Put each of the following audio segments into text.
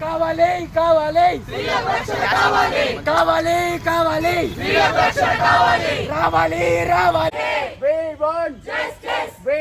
కావాలి కావాలి కావాలి కావాలి కావాలి కావాలి రావాలి రావాలి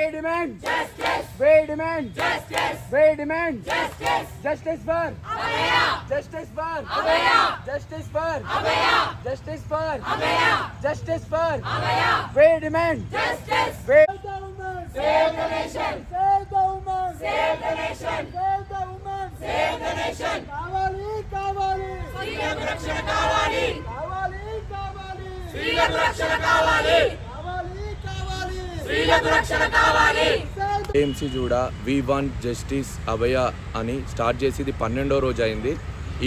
We demand justice. We demand justice. We demand justice. Justice for Abhaya. Justice for Abhaya. Justice for Abhaya. Justice for Abhaya. Justice for Abhaya. We demand justice. We Save the woman. Save the nation. Save the woman. Save the nation. Save the woman. Save the nation. కావాలి కావాలి స్త్రీలకు రక్షణ కావాలి కావాలి కావాలి స్త్రీలకు రక్షణ కావాలి కావాలి కావాలి స్త్రీలకు రక్షణ కావాలి. ఏఎంసీ చూడ వి వాంట్ జస్టిస్ అభయ అని స్టార్ట్ చేసి ఇది పన్నెండో రోజు అయింది.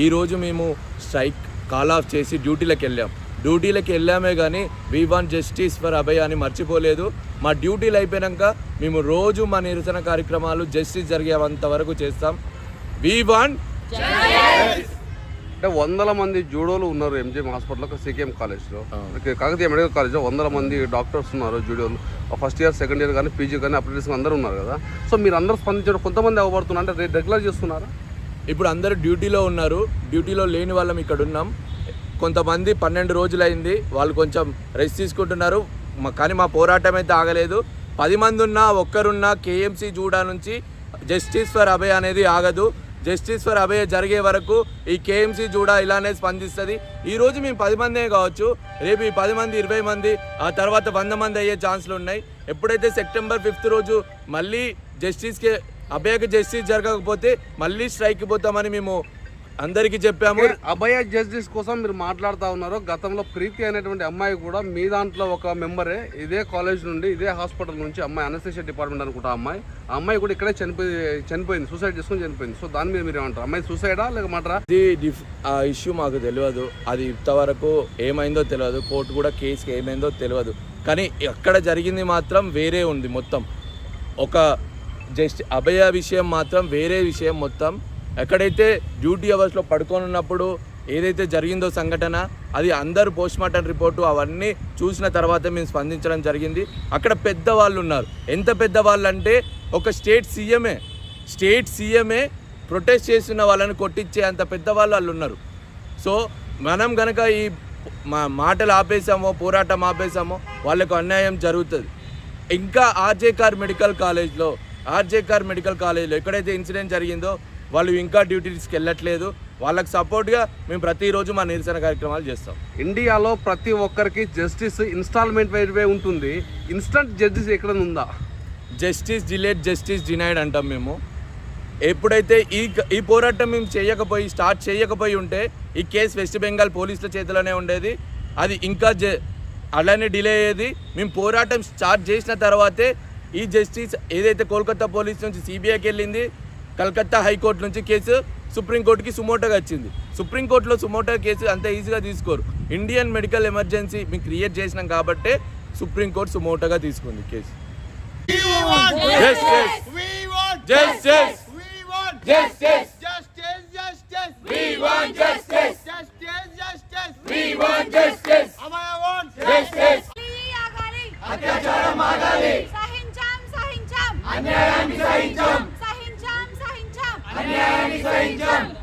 ఈ రోజు మేము స్ట్రైక్ కాల్ ఆఫ్ చేసి డ్యూటీలకు వెళ్ళాం. డ్యూటీలకు వెళ్ళామే కానీ we want justice for Abhaya అని మర్చిపోలేదు. మా డ్యూటీలు అయిపోయాక మేము రోజు మా నిరసన కార్యక్రమాలు జస్టిస్ జరిగేంత వరకు చేస్తాం. వి వాంట్ అంటే వందల మంది జూడోలు ఉన్నారు ఎంజిఎం హాస్పిటల్లో సీకేఎం కాలేజ్లో కాకతీయ మెడికల్ కాలేజ్లో వందల మంది డాక్టర్స్ ఉన్నారు జూడోలు. ఫస్ట్ ఇయర్ సెకండ్ ఇయర్ కానీ పీజీ కానీ అప్రెంటిస్ అందరూ ఉన్నారు కదా. సో మీరు అందరూ స్పందించడం కొంతమంది అవ్వబడుతున్నారు. అంటే రెగ్యులర్ చేస్తున్నారా? ఇప్పుడు అందరూ డ్యూటీలో ఉన్నారు. డ్యూటీలో లేని వాళ్ళం ఇక్కడ ఉన్నాం. కొంతమంది పన్నెండు రోజులైంది. వాళ్ళు కొంచెం రెస్ట్ తీసుకుంటున్నారు. కానీ మా పోరాటం అయితే ఆగలేదు. పది మంది ఉన్నా ఒక్కరున్నా కేఎంసీ జూడా నుంచి జస్టిస్ ఫర్ అభయ్ అనేది ఆగదు. జస్టిస్ ఫర్ అభయ జరిగే వరకు ఈ కేఎంసీ కూడా ఇలానే స్పందిస్తుంది. ఈ రోజు మేము పది మందే కావచ్చు రేపు ఈ పది మంది ఇరవై మంది ఆ తర్వాత వంద మంది అయ్యే ఛాన్సులు ఉన్నాయి. ఎప్పుడైతే సెప్టెంబర్ ఫిఫ్త్ రోజు మళ్ళీ జస్టిస్కి అభయకు జస్టిస్ జరగకపోతే మళ్ళీ స్ట్రైక్కి పోతామని మేము అందరికీ చెప్పాము. అభయ జస్టిస్ కోసం మీరు మాట్లాడుతూ ఉన్నారు. గతంలో ప్రీతి అనేటువంటి అమ్మాయి కూడా మీ దాంట్లో ఒక మెంబరే. ఇదే కాలేజ్ నుండి ఇదే హాస్పిటల్ నుంచి అమ్మాయి అనస్థిషియా డిపార్ట్మెంట్ అనుకుంటా అమ్మాయి. ఆ అమ్మాయి కూడా ఇక్కడే చనిపోయి చనిపోయింది సూసైడ్ చేసుకొని చనిపోయింది. సో దాని మీద మీరు ఏమంటారు? అమ్మాయి సూసైడా లేక మాటరా? ఆ ఇష్యూ మాకు తెలియదు. అది ఇంతవరకు ఏమైందో తెలియదు. కోర్టు కూడా కేసుకి ఏమైందో తెలియదు. కానీ ఎక్కడ జరిగింది మాత్రం వేరే ఉంది మొత్తం. ఒక జస్ట్ అభయ విషయం మాత్రం వేరే విషయం మొత్తం. ఎక్కడైతే డ్యూటీ అవర్స్లో పడుకొని ఉన్నప్పుడు ఏదైతే జరిగిందో సంఘటన అది అందరు పోస్ట్మార్టం రిపోర్టు అవన్నీ చూసిన తర్వాత మేము స్పందించడం జరిగింది. అక్కడ పెద్దవాళ్ళు ఉన్నారు. ఎంత పెద్దవాళ్ళు అంటే ఒక స్టేట్ సీఎమే స్టేట్ సీఎమే ప్రొటెస్ట్ చేస్తున్న వాళ్ళని కొట్టించే అంత పెద్దవాళ్ళు వాళ్ళు ఉన్నారు. సో మనం గనక ఈ మా మాటలు ఆపేసామో పోరాటం ఆపేసామో వాళ్ళకు అన్యాయం జరుగుతుంది. ఇంకా ఆర్జే కార్ మెడికల్ కాలేజ్లో ఆర్జే కార్ మెడికల్ కాలేజ్లో ఎక్కడైతే ఇన్సిడెంట్ జరిగిందో వాళ్ళు ఇంకా డ్యూటీస్కి వెళ్ళట్లేదు. వాళ్ళకి సపోర్ట్గా మేము ప్రతిరోజు మా నిరసన కార్యక్రమాలు చేస్తాం. ఇండియాలో ప్రతి ఒక్కరికి జస్టిస్ ఇన్స్టాల్మెంట్ వైపే ఉంటుంది. ఇన్స్టంట్ జస్టిస్ ఎక్కడ ఉందా? జస్టిస్ డిలేడ్ జస్టిస్ డినైడ్ అంటాం మేము. ఎప్పుడైతే ఈ ఈ పోరాటం మేము చేయకపోయి స్టార్ట్ చేయకపోయి ఉంటే ఈ కేసు వెస్ట్ బెంగాల్ పోలీసుల చేతిలోనే ఉండేది. అది ఇంకా జ అలానే డిలే అయ్యేది. మేము పోరాటం స్టార్ట్ చేసిన తర్వాతే ఈ జస్టిస్ ఏదైతే కోల్కతా పోలీస్ నుంచి సిబిఐకి వెళ్ళింది కలకత్తా హైకోర్టు నుంచి కేసు సుప్రీంకోర్టుకి సుమోటోగా వచ్చింది. సుప్రీంకోర్టులో సుమోటో కేసు అంత ఈజీగా తీసుకోరు. ఇండియన్ మెడికల్ ఎమర్జెన్సీ మేము క్రియేట్ చేసినాం కాబట్టే సుప్రీంకోర్టు సుమోటోగా తీసుకుంది కేసు. అన్యాయాన్ని సహించాం అన్యాయాన్ని